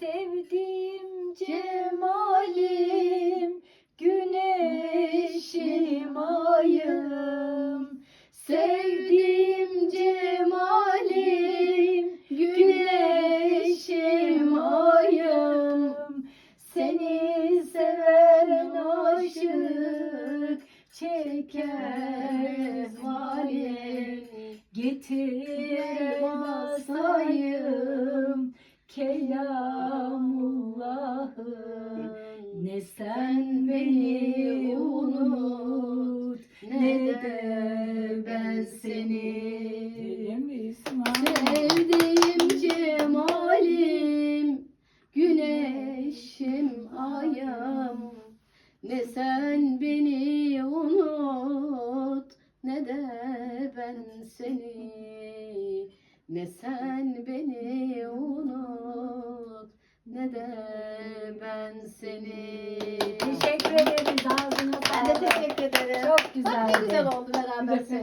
Sevdiğim cemalim güneşim ayım. Sevdiğim cemalim güneşim ayım. Seni seven aşık çeker valim Getir basayım Kelamullah'ım Ne sen beni unut ne de ben seni Sevdiğim cemalim Güneşim ayım Ne sen beni unut Ne de ben seni. Ne sen beni unut de ben seni Teşekkür ederiz ağzına Ben de sağlık. teşekkür ederim. Çok Bak ne güzeldi. güzel oldu beraber Güzel.